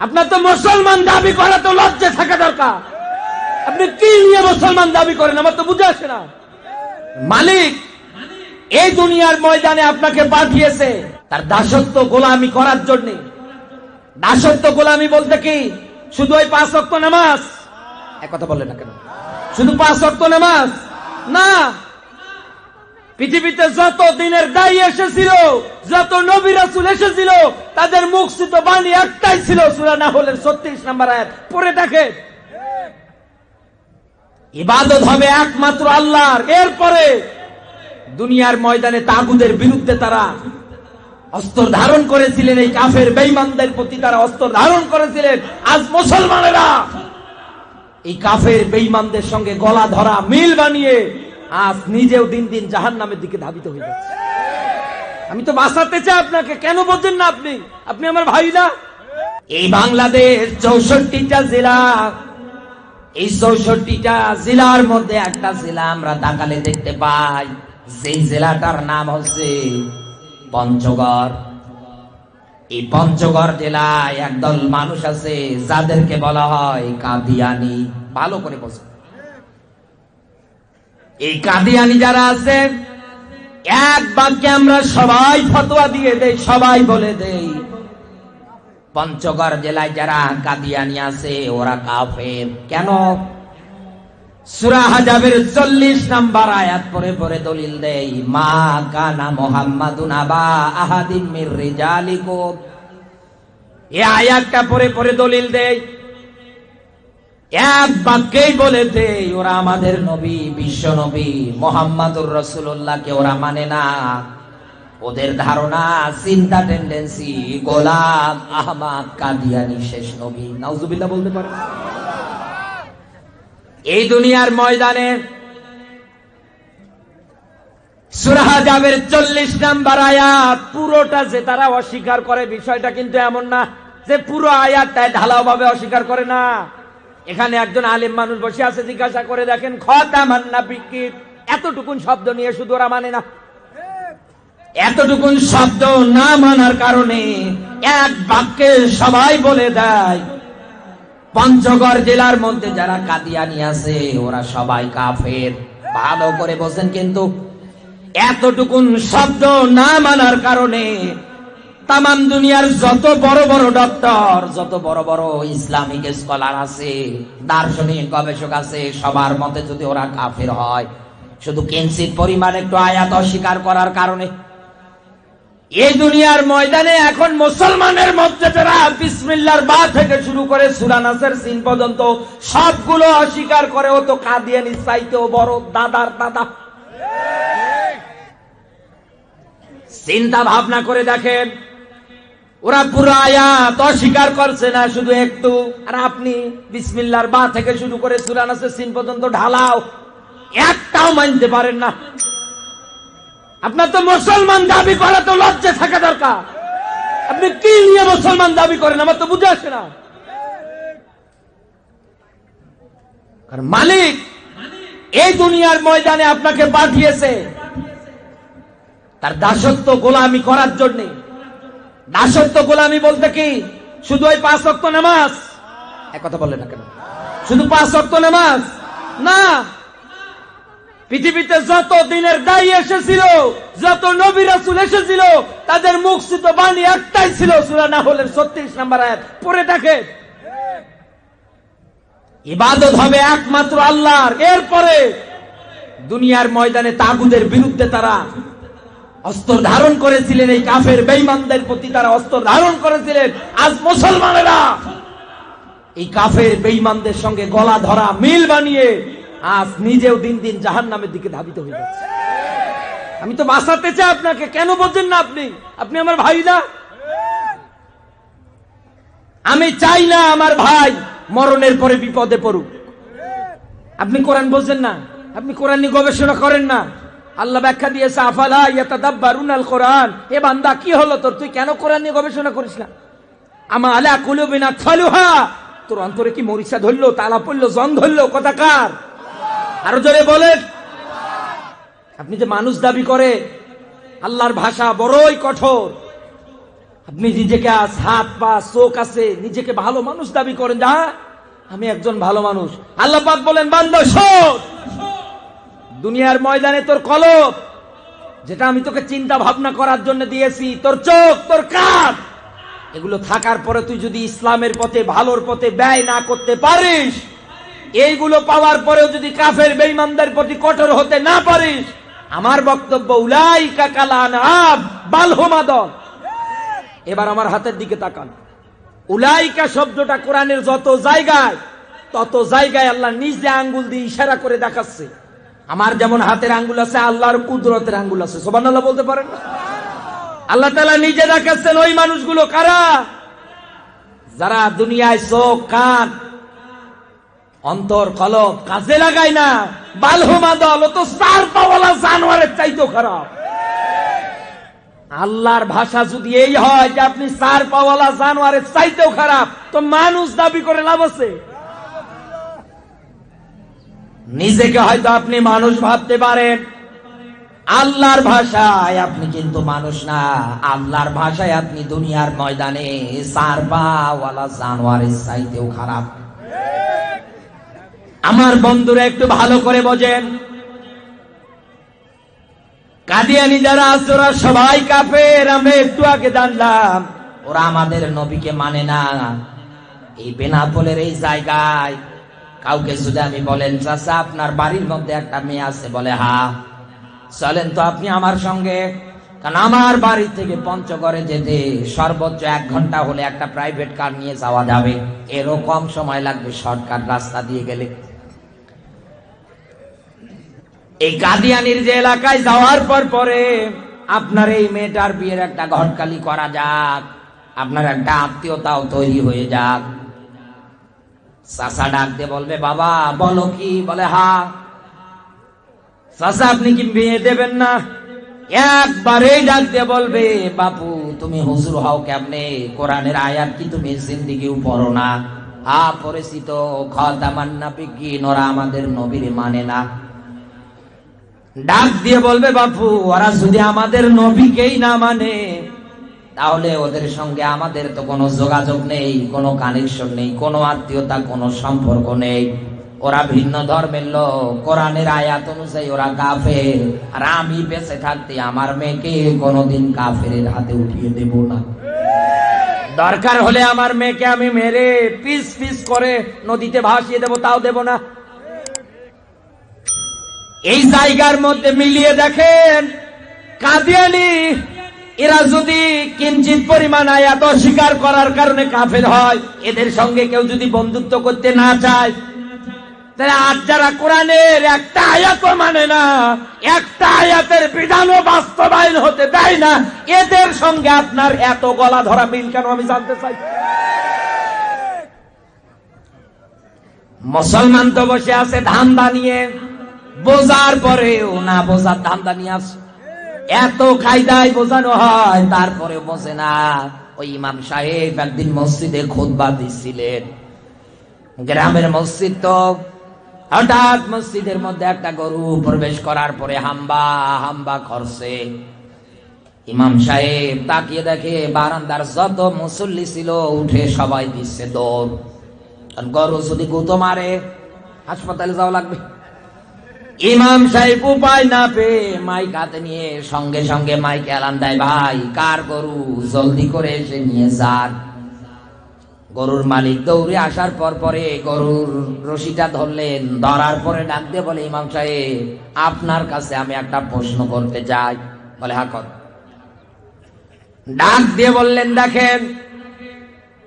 আপনার তো মুসলমান দাবি করা তো লজ্জা থাকা দরকার। আপনি কি নিয়ে মুসলমান দাবি করেন? আমার তো বুঝে আসে না। মালিক, এই দুনিয়ার ময়দানে আপনাকে পাঠিয়েছে। তার দাসত্ব গোলামি করার জন্য। দাসত্ব গোলামি বলতে কি? শুধু ওই পাঁচ অক্ট নামাজ? এক কথা বললেন না কেন? শুধু পাঁচ অক্ট নামাজ? না। পৃথিবীতে যত দিনের দায়ী এসেছিল, যত নবী রাসুল এসেছিল, তাদের মুখস্থিত বাণী একটাই ছিল, সুরা না হলেন ছত্রিশ নাম্বার আয়াত। পড়ে দেখে। ইবাদত হবে একমাত্র আল্লাহর। এরপরে দুনিয়ার ময়দানে তাগুদের বিরুদ্ধে তারা অস্ত্র ধারণ করেছিলেন, এই কাফের বেইমানদের প্রতি তারা অস্ত্র ধারণ করেছিলেন। আজ মুসলমানেরা এই কাফের বেইমানদের সঙ্গে গলা ধরা, মিল বানিয়ে আজ নিজেও দিন দিন জাহান নামের দিকে ধাবিত হয়ে যাচ্ছে। আমি তো বাঁচাতে চাই আপনাকে, কেন বোঝেন না আপনি? আপনি আমার ভাই না? এই বাংলাদেশ চৌষট্টিটা জেলা, এই চৌষট্টিটা জেলার মধ্যে একটা জেলা আমরা তাকালে দেখতে পাই। সেই জেলাটার নাম হচ্ছে পঞ্চগড়। এই পঞ্চগড় জেলায় একদল মানুষ আছে, যাদেরকে বলা হয় কাদিয়ানি। ভালো করে বসে এই কাদিয়ানি যারা আছে এক বাক্যে আমরা সবাই ফতোয়া দিয়ে দেই, সবাই বলে দেই। পঞ্চগড় জেলায় যারা কাদিয়ানি আছে, ওরা কাফের। কেন? সুরা হাজাবের চল্লিশ নাম্বার আয়াত পরে পরে দলিল দেই, মা কানা মোহাম্মদুন আবা আহাদিম মির রিজালিকুম। এই আয়াতটা পরে পরে দলিল দেই। এক বাক্যেই বলে দেই ওরা আমাদের নবী, বিশ্ব নবী, মোহাম্মদুর রসুল্লাহকে ওরা মানে না। ওদের ধারণা, চিন্তা টেন্ডেন্সি গোলাম, আহমাদ, কাদিয়ানি, শেষ নবী। নাউজুবিল্লাহ বলতে পারে। এই দুনিয়ার ময়দানে সুরাহা চল্লিশ নাম্বার আয়াত, পুরোটা যে তারা অস্বীকার করে, বিষয়টা কিন্তু এমন না যে পুরো আয়াতটাই ঢালাও ভাবে অস্বীকার করে না। এখানে একজন আলেম মানুষ বসে আছে, জিজ্ঞাসা করে দেখেন খতা মান্না বিকিত এতটুকুন শব্দ নিয়ে শুধু ওরা মানে না। এতটুকুন শব্দ না মানার কারণে এক বাক্যে সবাই বলে দেয়, পঞ্চগড় জেলার মধ্যে যারা কাদিয়ানি আছে, ওরা সবাই কাফের। ভালো করে বলছেন কিন্তু, এতটুকুন শব্দ না মানার কারণে তাম দুনিয়ার যত বড় বড় ডক্টর, যত বড় বড় ইসলামিক স্কলার আছে, দার্শনিক গবেষক আছে, সবার মতে যদি ওরা কাফের হয়, শুধু কিঞ্চিত পরিমাণ একটু আয়াত অস্বীকার করার কারণে। এই দুনিয়ার ময়দানে এখন মুসলমানের মধ্যে যারা বিসমিল্লার বা থেকে শুরু করে সুরানাসের সিন পর্যন্ত সবগুলো অস্বীকার করে, ও তো কাদিয়ানি চাইতেও বড় দাদার দাদা। চিন্তা ভাবনা করে দেখেন ওরা পুরো আয়াত অস্বীকার করছে না, শুধু একটু। আর আপনি বিসমিল্লার বা থেকে শুরু করে সুরানাসের সিন পর্যন্ত ঢালাও। একটাও মানতে পারেন না। আপনার তো মুসলমান দাবি করা তো লজ্জা থাকা দরকার। আপনি কি নিয়ে মুসলমান দাবি করেন? আমার তো বুঝে আসে না। কারণ মালিক এই দুনিয়ার ময়দানে আপনাকে পাঠিয়েছে। তার দাসত্ব গোলামি করার জন্য। দাসত্ব গোলামি বলতে কি? শুধু ওই পাঁচ অক্ট নামাজ? এক কথা বললেন না কেন? শুধু পাঁচ অক্ট নামাজ? না। পৃথিবীতে যত দিনের দায়ী এসেছিল যত নবী রাসুল এসেছিল তাদের মুখস্থিত বাণী একটাই ছিল সুরা না হলেন ছত্রিশ নাম্বার আয়াত। পড়ে দেখে ইবাদত হবে একমাত্র আল্লাহর। এরপরে দুনিয়ার ময়দানে তাগুদের বিরুদ্ধে তারা অস্ত্র ধারণ করেছিলেন এই কাফের বেইমানদের প্রতি, তারা অস্ত্র ধারণ করেছিলেন। আজ মুসলমানেরা এই কাফের বেইমানদের সঙ্গে গলা ধরা, মিল বানিয়ে আজ নিজেও দিন দিন জাহান নামের দিকে ধাবিত হয়ে যাচ্ছে। আমি তো বাঁচাতে চাই আপনাকে, কেন বলছেন না আপনি? আপনি আমার ভাই না? আমি চাই না আমার ভাই মরণের পরে বিপদে পড়ুক। আপনি কোরআন বলছেন না? আপনি কোরআন নিয়ে গবেষণা করেন না? আল্লাহ ব্যাখ্যা দিয়েছে, আফালা ইয়াতাদাব্বারুন আল কোরআন এ বান্দা, কি হলো তোর? তুই কেন কোরআন নিয়ে গবেষণা করিস না? আমা আলা কুলুবিনা ফালুহা তোর অন্তরে কি মরিচা ধরলো, তালা পড়ল জন ধরলো কথাকার আরও জোরে বলেন। আপনি যে মানুষ দাবি করে, আল্লাহর ভাষা বড়ই কঠোর। আপনি নিজেকে আজ হাত, পা, চোখ আছে, নিজেকে ভালো মানুষ দাবি করেন, যা, আমি একজন ভালো মানুষ। আল্লাহ পাক বলেন শোন। দুনিয়ার ময়দানে তোর কলব, যেটা আমি তোকে চিন্তা ভাবনা করার জন্য দিয়েছি, তোর চোখ, তোর কান, এগুলো থাকার পরে তুই যদি ইসলামের পথে, ভালোর পথে ব্যয় না করতে পারিস, এইগুলো পাওয়ার পরেও যদি কাফের বেঈমানদের প্রতি কঠোর হতে না পারিস, আমার বক্তব্য, উলাইকা কালান আব বালহমাদন এবার আমার হাতের দিকে তাকান। উলাইকা শব্দটা কোরআনের যত জায়গায়, তত জায়গায় আল্লাহ নিজে আঙ্গুল দিয়ে ইশারা করে দেখাচ্ছে। আমার যেমন হাতের আঙ্গুল আছে, আল্লাহর কুদরতের আঙ্গুল আছে। সোবান আল্লাহ বলতে পারেন? আল্লাহ তালা নিজে দেখাচ্ছেন ওই মানুষগুলো কারা? যারা দুনিয়ায় চোখ, কান, অন্তর, কলব কাজে লাগায় না। বালহুমা দল তো চার পাওয়ালা জানোয়ারের চাইতো খারাপ। আল্লাহর ভাষা যদি এই হয় যে আপনি চার পাওয়ালা জানোয়ারের চাইতেও খারাপ, তো মানুষ দাবি করে লাভ আছে। নিজেকে হয়তো আপনি মানুষ ভাবতে পারেন। আল্লাহর ভাষায় আপনি কিন্তু মানুষ না। আল্লাহর ভাষায় আপনি দুনিয়ার ময়দানে চাইতেও খারাপ। আমার বন্ধুরা একটু ভালো করে বোঝেন। কাদিয়ানি যারা আছে, ওরা সবাই কাফের। আমরা একটু আগে জানলাম, ওরা আমাদের নবীকে মানে না। এই বেনাপোলের এই জায়গায় কাউকে যদি আমি বলেন, চাচা, আপনার বাড়ির মধ্যে একটা মেয়ে আছে, বলে, হা। চলেন তো আপনি আমার সঙ্গে। কারণ আমার বাড়ি থেকে পঞ্চগড়ে যেতে সর্বোচ্চ এক ঘণ্টা হলে একটা প্রাইভেট কার নিয়ে যাওয়া যাবে। এরও কম সময় লাগবে শর্টকাট রাস্তা দিয়ে গেলে। এই কাদিয়ানির যে এলাকায় যাওয়ার পর পরে আপনার এই মেয়েটার বিয়ের একটা ঘটকালি করা যাক। আপনার একটা আত্মীয়তাও তৈরি হয়ে যাক। চাষা ডাক দিয়ে বলবে, বাবা, বলো কি? বলে, হা চাষা আপনি কি বিয়ে দেবেন না? একবারেই ডাক দিয়ে বলবে, বাপু, তুমি হুজুর হও কেমনে? কোরআনের আয়াত কি তুমি জিন্দিগিও পড়ো না? হা পরিচিত খতামান্না বিজ্ঞান ওরা আমাদের নবীর মানে না। ডাক দিয়ে বলবে, বাপু, ওরা যদি আমাদের নবীকেই না মানে তাহলে ওদের সঙ্গে আমাদের তো কোনো যোগাযোগ নেই, কোনো কানেকশন নেই, কোনো আত্মীয়তা, কোনো সম্পর্ক নেই। ওরা ভিন্ন ধর্মের লোক, কোরআনের আয়াত অনুযায়ী ওরা কাফের। আর আমি বেঁচে থাকতে আমার মেয়েকে কোনোদিন কাফের হাতে উঠিয়ে দেব না। দরকার হলে আমার মেয়েকে আমি মেরে পিস পিস করে নদীতে ভাসিয়ে দেব, তাও দেব না। এই জায়গার মধ্যে মিলিয়ে দেখেন, কাদিয়ানি এরা যদি কিঞ্চিত পরিমাণ আয়াত অস্বীকার করার কারণে কাফের হয়, এদের সঙ্গে কেউ যদি বন্ধুত্ব করতে না চায়, তাহলে আজ যারা কোরআনের একটা আয়াত মানে না, একটা আয়াতের বিধানও বাস্তবায়ন হতে দেয় না, এদের সঙ্গে আপনার এত গলা ধরা মিল কেন আমি জানতে চাই? মুসলমান তো বসে আছে ধান্দা নিয়ে, বোঝার পরেও না বোঝার ধান্দা নিয়ে আসে এত খাইদায় বোঝানো হয়, তারপরে বোঝে না। ওই ইমাম সাহেব একদিন মসজিদে খোদবা দিচ্ছিলেন গ্রামের মসজিদ তো, হঠাৎ মসজিদের মধ্যে একটা গরু প্রবেশ করার পরে হাম্বা হাম্বা করছে। ইমাম সাহেব তাকিয়ে দেখে বারান্দার যত মুসল্লি ছিল উঠে সবাই দিচ্ছে দৌড়। গরু যদি গুতো মারে, হাসপাতালে যাওয়া লাগবে। ইমাম সাহেব উপায় না পেয়ে মাইক হাতে নিয়ে সঙ্গে সঙ্গে মাইক এলান দেয়, ভাই, কার গরু? জলদি করে এসে নিয়ে যান। গরুর মালিক দৌড়ে আসার পর পরে গরুর রশিটা ধরলেন, ধরার পরে ডাক দিয়ে বলে, ইমাম সাহেব, আপনার কাছে আমি একটা প্রশ্ন করতে চাই। বলে হা কর। ডাক দিয়ে বললেন, দেখেন,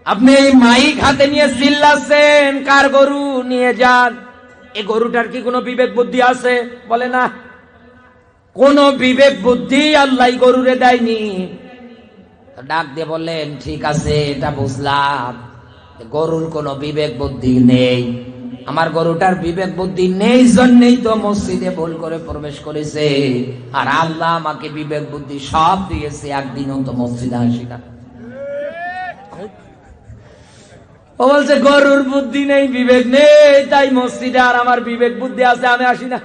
আপনি এই মাইক হাতে নিয়ে চিল্লাচ্ছেন, কার গরু? নিয়ে যান। এই গরুটার কি কোনো বিবেক বুদ্ধি আছে? বলে না। কোন বিবেক বুদ্ধি আল্লাহ গরুরে দেয়নি। ডাক দিয়ে বললেন, ঠিক আছে, এটা বুঝলাম। গরুর কোনো বিবেক বুদ্ধি নেই। আমার গরুটার বিবেক বুদ্ধি নেই, জন্যই তো মসজিদে ভুল করে প্রবেশ করেছে। আর আল্লাহ আমাকে বিবেক বুদ্ধি সব দিয়েছে, একদিনও তো মসজিদে আসি না। ও বলছে, গরুর বুদ্ধি নেই, বিবেক নেই। তাই মসজিদে আর আমার বিবেক বুদ্ধি আছে, আমি আসি না।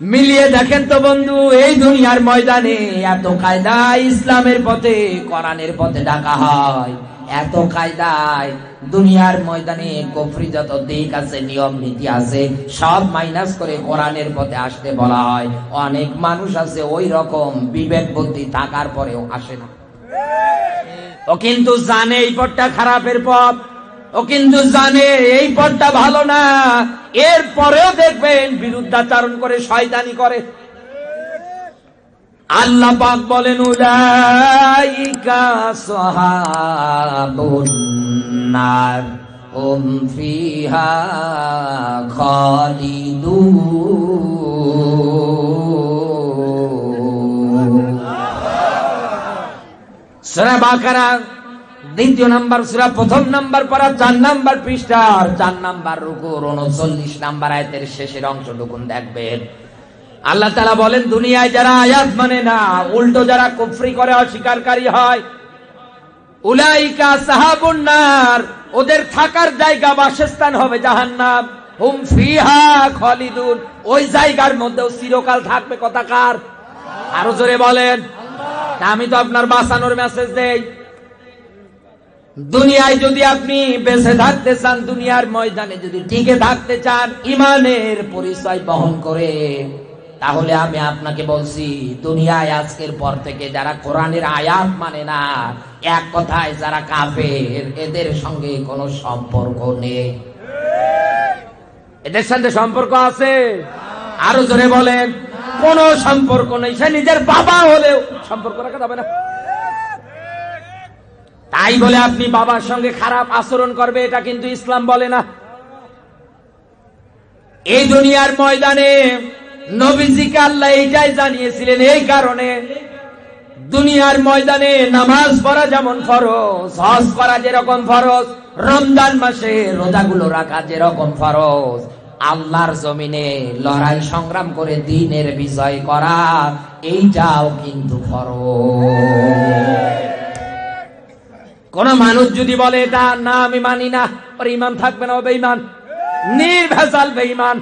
মিলিয়ে দেখেন তো বন্ধু, এই দুনিয়ার ময়দানে এত কায়দা ইসলামের পথে, কোরআনের পথে ডাকা হয়। এত কায়দায় দুনিয়ার ময়দানে কফরি যত দিক আছে, নিয়ম নীতি আছে, সব মাইনাস করে কোরআনের পথে আসতে বলা হয়। অনেক মানুষ আছে, ওই রকম বিবেক বুদ্ধি থাকার পরেও আসে না। ও কিন্তু জানে এই পথটা খারাপের পথ। ও কিন্তু জানে এই পথটা ভালো না। এর পরেও দেখবেন বিরুদ্ধাচারণ করে শয়তানি করে। আল্লাহ পাক বলেন, উলাইকা সাহাবুন নার। হুম ফিহা খালিদুন। সুরা বাকারা, দ্বিতীয় নাম্বার, সুরা প্রথম নাম্বার পড়া চার নাম্বার পৃষ্ঠার, চার নাম্বার রুকুর উনচল্লিশ নাম্বার আয়তের শেষের অংশটুকুন দেখবেন। আল্লাহ তালা বলেন, দুনিয়ায় যারা আয়াত মানে না, উল্টো যারা কুফরি করে, অস্বীকারী হয়, উলাইকা সাহাবুন্নার ওদের থাকার জায়গা বাসস্থান হবে জাহান্নাম। হুম ফিহা খালিদুন, ওই জায়গার মধ্যেও চিরকাল থাকবে কথাকার আরও জোরে বলেন। আমি তো আপনার বাঁচানোর মেসেজ দেই। দুনিয়ায় যদি আপনি বেঁচে থাকতে চান, দুনিয়ার ময়দানে যদি টিকে থাকতে চান, ইমানের পরিচয় বহন করে, তাহলে আমি আপনাকে বলছি, দুনিয়ায় আজকের পর থেকে যারা কোরআনের আয়াত মানে না, এক কথায় যারা কাফের, এদের সঙ্গে কোনো সম্পর্ক নেই। এদের সাথে সম্পর্ক আছে? আরও জোরে বলেন। কোন সম্পর্ক নেই। সে নিজের বাবা হলেও সম্পর্ক রাখা যাবে না। তাই বলে আপনি বাবার সঙ্গে খারাপ আচরণ করবে, এটা কিন্তু ইসলাম বলে না। এই দুনিয়ার ময়দানে নবীজিকে আল্লাহ এইটাই জানিয়েছিলেন, এই কারণে দুনিয়ার ময়দানে নামাজ পড়া যেমন ফরজ, হজ করা যেরকম ফরজ, রমজান মাসে রোজাগুলো রাখা যেরকম ফরজ। আল্লাহর জমিনে লড়াই সংগ্রাম করে দিনের বিজয় করা, এইটাও কিন্তু ফরজ। কোন মানুষ যদি বলে, এটা না, আমি মানি না, ওর ইমান থাকবে না, ও বেঈমান। নির্ভেজাল বেঈমান।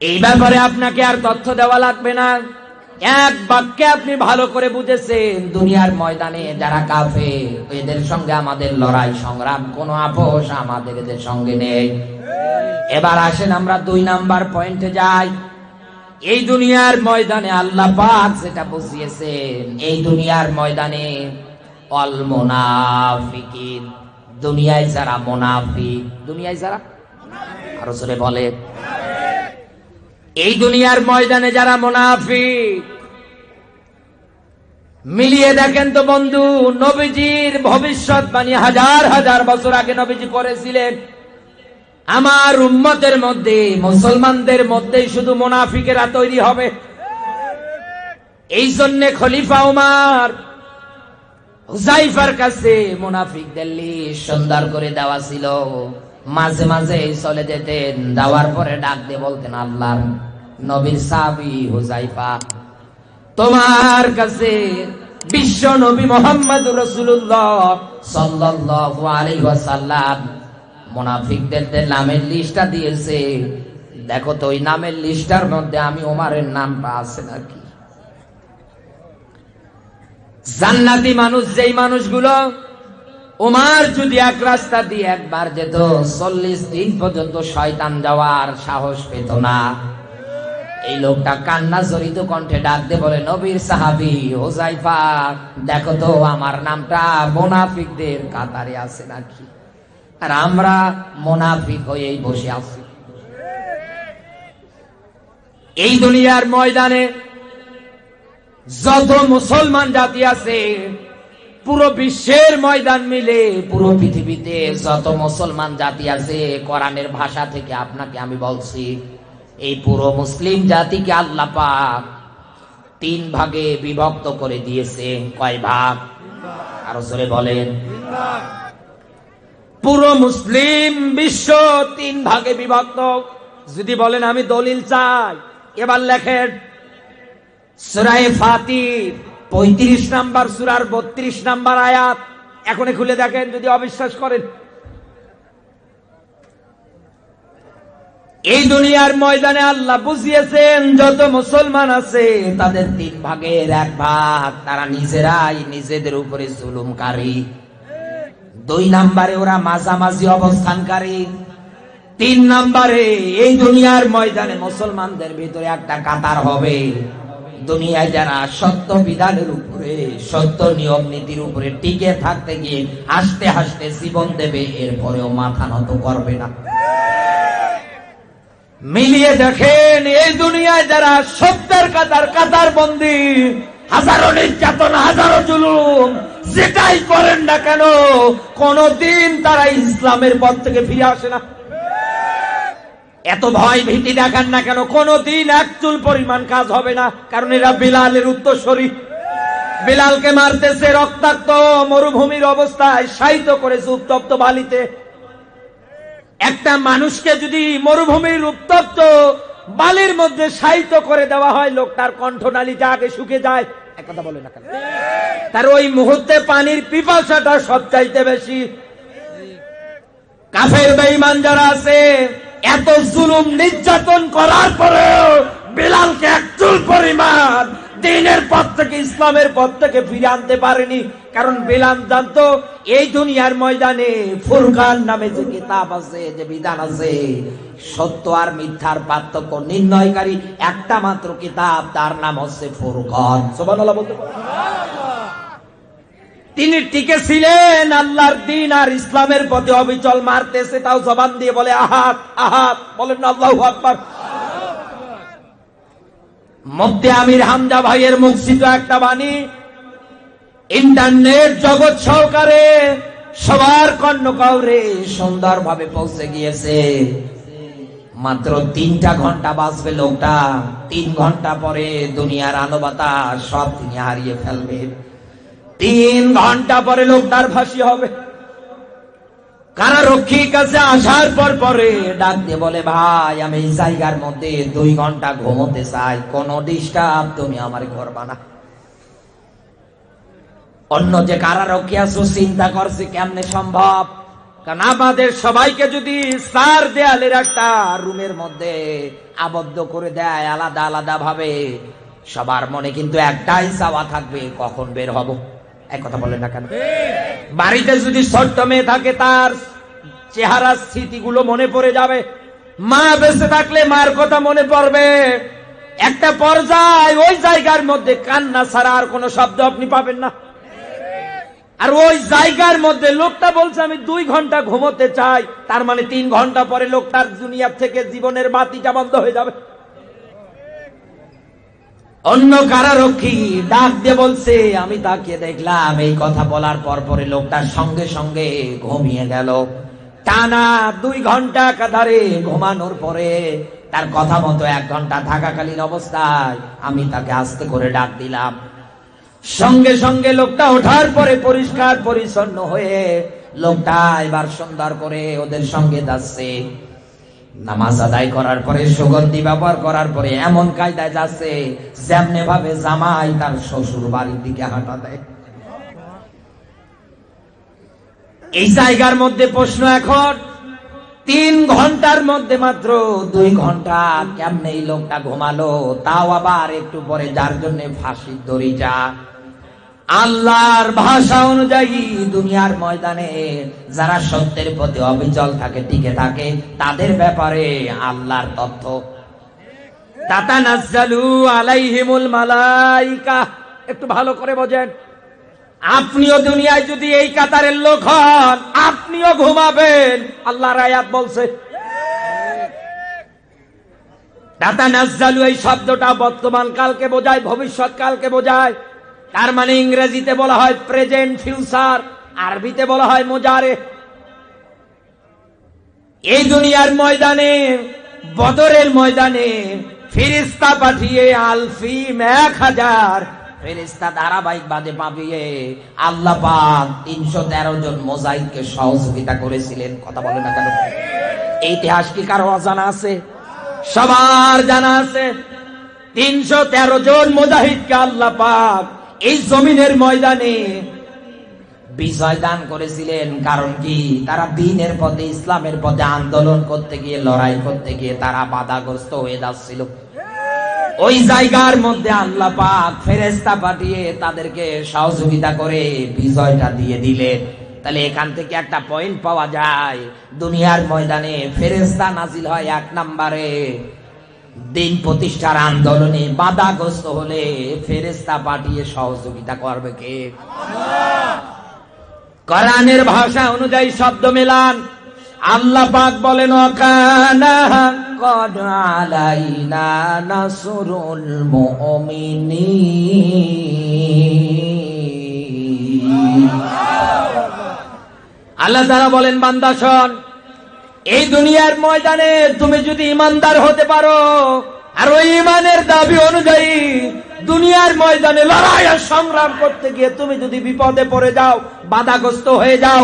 এই ব্যাপারে আপনাকে আর তথ্য দেওয়া লাগবে না। এক বাক্যে আপনি ভালো করে বুঝেছেন, দুনিয়ার ময়দানে যারা কাফে এদের সঙ্গে আমাদের লড়াই সংগ্রাম, কোনো আপোষ আমাদের এদের সঙ্গে নেই। এবার আসেন আমরা দুই নাম্বার পয়েন্টে যাই। এই দুনিয়ার ময়দানে আল্লাহ পাক যেটা বুঝিয়েছেন, এই দুনিয়ার ময়দানে অল মোনাফিকিন, দুনিয়ায় যারা মোনাফিক, দুনিয়ায় যারা? আরও বলে এই দুনিয়ার ময়দানে যারা মোনাফিক, মিলিয়ে দেখেন তো বন্ধু, নবীজির ভবিষ্যৎবাণী হাজার হাজার বছর আগে নবীজি করেছিলেন। আমার উম্মতের মধ্যে, মুসলমানদের মধ্যেই শুধু মোনাফিকেরা তৈরি হবে। এই জন্য খলিফা উমার, হুজাইফার কাছে মোনাফিকদের লিস্ট সুন্দর করে দেওয়া ছিল। মাঝে মাঝে চলে যেতেন। দেওয়ার পরে ডাক দিয়ে বলতেন আল্লাহ নবীর সাবি হুজাইফা, তোমার কাছে বিশ্ব নবী মোহাম্মদ রসুল্লাহ নামের লিস্টটা দিয়েছে, দেখো তো ওই নামের লিস্টার মধ্যে আমি ওমারের নামটা আছে নাকি? জান্নাতি মানুষ যেই মানুষগুলো ওমার যদি এক রাস্তা দিয়ে একবার যেত, চল্লিশ দিন পর্যন্ত শয়তান যাওয়ার সাহস পেত না। এই লোকটা কান্না জড়িত কণ্ঠে ডাকতে বলে, নবীর সাহাবি, হোজাইফা, দেখো তো আমার নামটা, মোনাফিকদের কাতারে আছে নাকি? আর আমরা মোনাফিক হয়েই বসে আছি। এই দুনিয়ার ময়দানে যত মুসলমান জাতি আছে পুরো বিশ্বের ময়দান মিলে পুরো পৃথিবীতে যত মুসলমান জাতি আছে, কোরআনের ভাষা থেকে আপনাকে আমি বলছি, এই পুরো মুসলিম জাতিকে আল্লাহ পাক তিন ভাগে বিভক্ত করে দিয়েছে কয় ভাগ? আরও জোরে বলেন। পুরো মুসলিম বিশ্ব তিন ভাগে বিভক্ত। যদি বলেন, আমি দলিল চাই। এবার লেখেন, সুরায় ফাতির। পঁয়ত্রিশ নাম্বার সুরার বত্রিশ নাম্বার আয়াত। এখনই খুলে দেখেন, যদি অবিশ্বাস করেন। এই দুনিয়ার ময়দানে আল্লাহ বুঝিয়েছেন, যত মুসলমান আছে, তাদের তিন ভাগের এক ভাগ। তারা নিজেরাই নিজেদের উপরে জুলুমকারী। দুই নাম্বারে ওরা মাঝামাঝি অবস্থানকারী। তিন নাম্বারে এই দুনিয়ার ময়দানে মুসলমানদের ভিতরে একটা কাতার হবে। দুনিয়ায় যারা সত্য বিধানের উপরে, সত্য নিয়ম নীতির উপরে টিকে থাকতে গিয়ে হাসতে হাসতে জীবন দেবে, এরপরেও মাথা নত করবে না। মিলিয়ে দেখেন, এই দুনিয়ায় যারা সত্যের কাতার কাতার বন্দি, হাজারো নির্যাতন, হাজারো জুলুম, যেটাই করেন না কেন, কোনদিন তারা ইসলামের পথ থেকে ফিরে আসে না। এত ভয় ভীতি দেখান না কেন? কোনদিন এক চুল পরিমাণ কাজ হবে না। কারণ এরা বিলালের উত্তরসরী। বিলালকে মারতেছে রক্তাক্ত মরুভূমির অবস্থায় শায়িত করেছে উত্তপ্ত বালিতে। একটা মানুষকে যদি মরুভূমির উত্তপ্ত বালির মধ্যে শায়িত করে দেওয়া হয় লোকটার কণ্ঠনালীটা আগে শুকে যায়। এক কথা বলে না কেন? তার ওই মুহূর্তে পানির পিপাসাটা সবচাইতে বেশি। কাফের বেঈমান যারা আছে এত জুলুম নির্যাতন করার পরেও বিলালকে একচুল পরিমাণ দিনের পথ থেকে, ইসলামের পথ থেকে ফিরে আনতে পারেনি কারণ বিলাল জানতো, এই দুনিয়ার ময়দানে ফুরকান নামে যে কিতাব আছে, যে বিধান আছে, সত্য আর মিথ্যার পার্থক্য নির্ণয়কারী একটা মাত্র কিতাব, তার নাম হচ্ছে ফুরকান সুবহানাল্লাহ বলতে? তিনি টিকে ছিলেন আল্লাহর দিন আর ইসলামের পথে অবিচল মারতেছে, তাও জবান দিয়ে বলে, আহাত আহাত, বলেন আল্লাহ আকবার। মধ্যে আমির হামজা ভাইয়ের মুখছিত একটা বাণী, ইন্টারনেট জগৎ সহকারে সবার কর্ণ কাউরে সুন্দর ভাবে পৌঁছে গিয়েছে। মাত্র তিনটা ঘণ্টা বাঁচবে লোকটা, তিন ঘণ্টা পরে দুনিয়ার আলো বাতাস সব তিনি হারিয়ে ফেলবে। তিন ঘণ্টা পরে লোকটার ফাঁসি হবে। কারারক্ষীর কাছে আসার পর পরে ডাক দিয়ে বলে, ভাই, আমি এই জায়গার মধ্যে দুই ঘণ্টা ঘুমোতে চাই। কোন ডিস্টার্ব তুমি আমার করবা না অন্য যে কারারক্ষী আছো, চিন্তা করছে কেমনে সম্ভব? কারণ আমাদের সবাইকে যদি সার দেয়ালের একটা রুমের মধ্যে আবদ্ধ করে দেয়, আলাদা আলাদা ভাবে, সবার মনে কিন্তু একটাই চাওয়া থাকবে, কখন বের হব? এক কথা বলেন না কেন? বাড়িতে যদি ছোট্ট মেয়ে থাকে, তার চেহারা স্মৃতিগুলো মনে পড়ে যাবে। মা বেঁচে থাকলে মার কথা মনে পড়বে। একটা পর্যায় ওই জায়গার মধ্যে কান্না ছাড়া আর কোনো শব্দ আপনি পাবেন না। আর ওই জায়গার মধ্যে লোকটা বলছে, আমি দুই ঘণ্টা ঘুমোতে চাই। তার মানে তিন ঘণ্টা পরে লোকটার দুনিয়ার থেকে জীবনের বাতিটা বন্ধ হয়ে যাবে। অন্য কারারক্ষী ডাক দিয়ে বলছে, আমি তাকে দেখলাম, এই কথা বলার পর পরে লোকটার সঙ্গে সঙ্গে ঘুমিয়ে গেল। টানা দুই ঘণ্টা কাধারে ঘুমানোর পরে তার কথা মতো এক ঘণ্টা থাকাকালীন অবস্থায় আমি তাকে আস্তে করে ডাক দিলাম। সঙ্গে সঙ্গে লোকটা ওঠার পরে পরিষ্কার পরিচ্ছন্ন হয়ে লোকটা এবার সুন্দর করে ওদের সঙ্গে যাচ্ছে। নামাজ আদায় করার পরে, সুগন্ধি ব্যবহার করার পরে এমন কায়দায় যাচ্ছে যেমনে ভাবে জামাই তার শ্বশুর বাড়ির দিকে হাঁটা দেয়। এই জায়গার মধ্যে প্রশ্ন এখন, তিন ঘণ্টার মধ্যে মাত্র দুই ঘণ্টা কেমনে এই লোকটা ঘুমালো, তাও আবার একটু পরে, যার জন্য ফাঁসির দড়িটা আল্লাহর ভাষা অনুযায়ী দুনিয়ার ময়দানে যারা সত্যের প্রতি অবিচল থাকে, টিকে থাকে, তাদের ব্যাপারে আল্লাহর তথ্য। তাতানাজ্জালু আলাইহিমুল মালাইকা। একটু ভালো করে বোঝেন। আপনিও দুনিয়ায় যদি এই কাতারের লোক হন, আপনিও ঘুমাবেন। আল্লাহর আয়াত বলছে। তাতানাজ্জালু এই শব্দটা বর্তমান কালকে বোঝায়, ভবিষ্যৎ কালকে বোঝায়। তার মানে ইংরেজিতে বলা হয় প্রেজেন্ট ফিউচার, আরবিতে বলা হয় মোজারে। এই দুনিয়ার ময়দানে, বদরের ময়দানে ফিরিস্তা পাঠিয়ে আলফিম এক হাজার। ফেরিস্তা ধারাবাহিক বাদে পাবিয়ে আল্লাহ তিনশো তেরো জন মোজাইদকে সহযোগিতা করেছিলেন। কথা বলে না কেন? ইতিহাস কি কারও অজানা আছে? সবার জানা আছে। তিনশো তেরো জন মুজাহিদকে আল্লাহ পাক এই জমিনের ময়দানে বিজয় দান করেছিলেন। কারণ কি? তারা দিনের পথে, ইসলামের পথে আন্দোলন করতে গিয়ে, লড়াই করতে গিয়ে তারা বাধাগ্রস্ত হয়ে যাচ্ছিল। ওই জায়গার মধ্যে আল্লাহ পাক ফেরেস্তা পাঠিয়ে তাদেরকে সহযোগিতা করে বিজয়টা দিয়ে দিলেন। তাহলে এখান থেকে একটা পয়েন্ট পাওয়া যায়। দুনিয়ার ময়দানে ফেরেস্তা নাজিল হয় এক নম্বরে। দিন প্রতিষ্ঠার আন্দোলনে বাধাগ্রস্ত হলে ফেরেস্তা পাঠিয়ে সহযোগিতা করবে কে? কোরআনের ভাষা অনুযায়ী শব্দ মেলান। আল্লাহ পাক বলেন আল্লাহ তারা বলেন, বান্দা শোন এই দুনিয়ার ময়দানে তুমি যদি ইমানদার হতে পারো, আর ওই ইমানের দাবি অনুযায়ী দুনিয়ার ময়দানে লড়াই আর সংগ্রাম করতে গিয়ে তুমি যদি বিপদে পড়ে যাও, বাধাগ্রস্ত হয়ে যাও,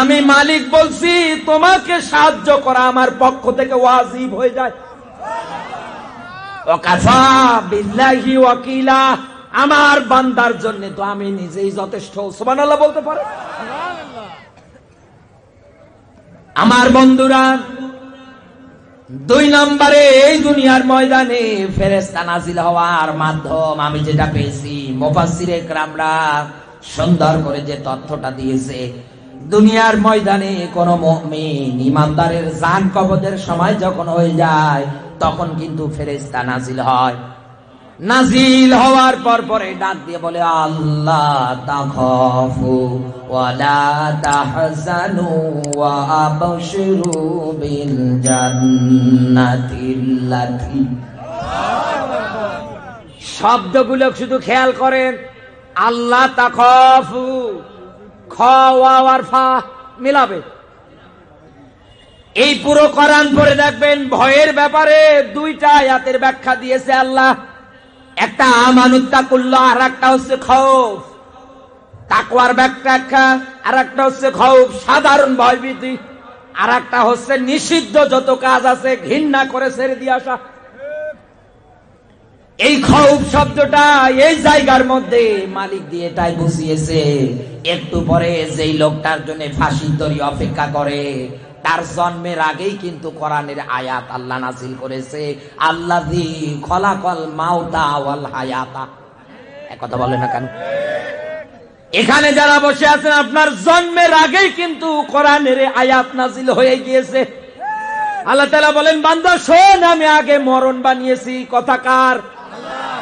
আমি মালিক বলছি, তোমাকে সাহায্য করা আমার পক্ষ থেকে ওয়াজিব হয়ে যায়। আমার বান্দার জন্য তো আমি নিজেই যথেষ্ট, সুবহানাল্লাহ বলতে পারে আমার বন্ধুরা, দুই নম্বরে এই দুনিয়ার ময়দানে ফেরেস্তা নাজিল হওয়ার মাধ্যম আমি যেটা পেয়েছি। মোফাসিরে ক্রামরা সুন্দর করে যে তথ্যটা দিয়েছে, দুনিয়ার ময়দানে কোন মুমিন ইমানদারের জান কবদের সময় যখন হয়ে যায়, তখন কিন্তু ফেরেস্তা নাজিল হয়। নাজিল হওয়ার পর পরে ডাক দিয়ে বলে, আল্লাহ তাখাফু ওয়ালা তাহজানু ওয়া আবশিরু বিল শব্দগুলো শুধু খেয়াল করেন, আল্লাহ তাখাফু। খ, ওয়া আর ফা মিলাবে। এই পুরো কোরআন পড়ে দেখবেন, ভয়ের ব্যাপারে দুইটা আয়াতের ব্যাখ্যা দিয়েছে আল্লাহ। একটা আমানুত্তা করল আর একটা হচ্ছে খৌফ। তাকওয়ার ব্যাখ্যা আর একটা হচ্ছে খৌফ। সাধারণ ভয়ভীতি। আর একটা হচ্ছে নিষিদ্ধ যত কাজ আছে ঘৃণা করে ছেড়ে দিয়ে আসা। এই খৌফ শব্দটা এই জায়গার মধ্যে মালিক দিয়ে তাই বুঝিয়েছে। একটু পরে যেই লোকটার জন্য ফাঁসি তরি অপেক্ষা করে তার জন্মের আগেই কিন্তু কোরআনের আয়াত আল্লাহ নাজিল করেছে আল্লাহ খলাকল মাউতা ওয়াল হায়াতা। কথা বলে না কেন? এখানে যারা বসে আছেন, আপনার জন্মের আগেই কিন্তু কোরআনের আয়াত নাজিল হয়ে গিয়েছে। আল্লাহ তালা বলেন, বান্দা, শোন, আমি আগে মরণ বানিয়েছি। কথা কার?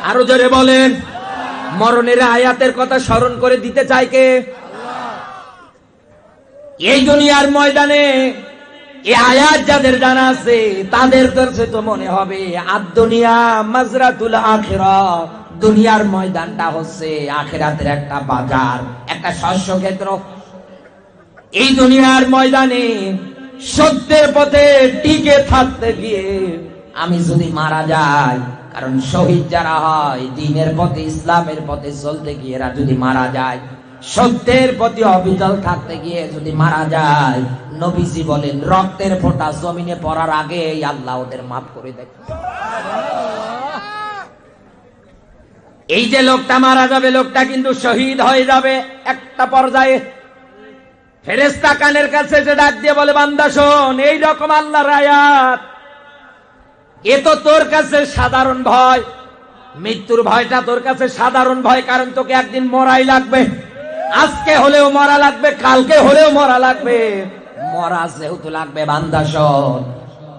আরও জোরে বলেন। মরণের আয়াতের কথা স্মরণ করে দিতে চাই কে? এই দুনিয়ার ময়দানে এই আয়াত যাদের জানা আছে, তাদের কাছে তো মনে হবে আর দুনিয়া মাজরাতুল আখেরা, দুনিয়ার ময়দানটা হচ্ছে আখেরাতের একটা বাজার, একটা শস্য ক্ষেত্র এই দুনিয়ার ময়দানে সত্যের পথে টিকে থাকতে গিয়ে আমি যদি মারা যাই, কারণ শহীদ যারা হয়, দিনের পথে, ইসলামের পথে চলতে গিয়ে এরা যদি মারা যায়, সত্যের প্রতি অবিচল থাকতে গিয়ে যদি মারা যায় নবীজি বলেন, রক্তের ফোঁটা জমিনে পড়ার আগে আল্লাহ ওদের মাফ করে দেয়। এই যে লোকটা মারা যাবে, লোকটা কিন্তু শহীদ হয়ে যাবে একটা পর্যায়ে। ফেরেস্তা কানের কাছে যে ডাক দিয়ে বলে, বান্দা শোন, এই রকম আল্লাহর আয়াত। এ তো তোর কাছে সাধারণ ভয়। মৃত্যুর ভয়টা তোর কাছে সাধারণ ভয়, কারণ তোকে একদিন মরাই লাগবে। আজকে হলেও মরা লাগবে, কালকে হলেও মরা লাগবে। মরা যেহেতু লাগবে বান্দাস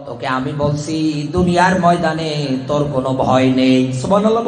তোকে আমি বলছি দুনিয়ার ময়দানে তোর কোনো ভয় নেই। সুবহানাল্লাহ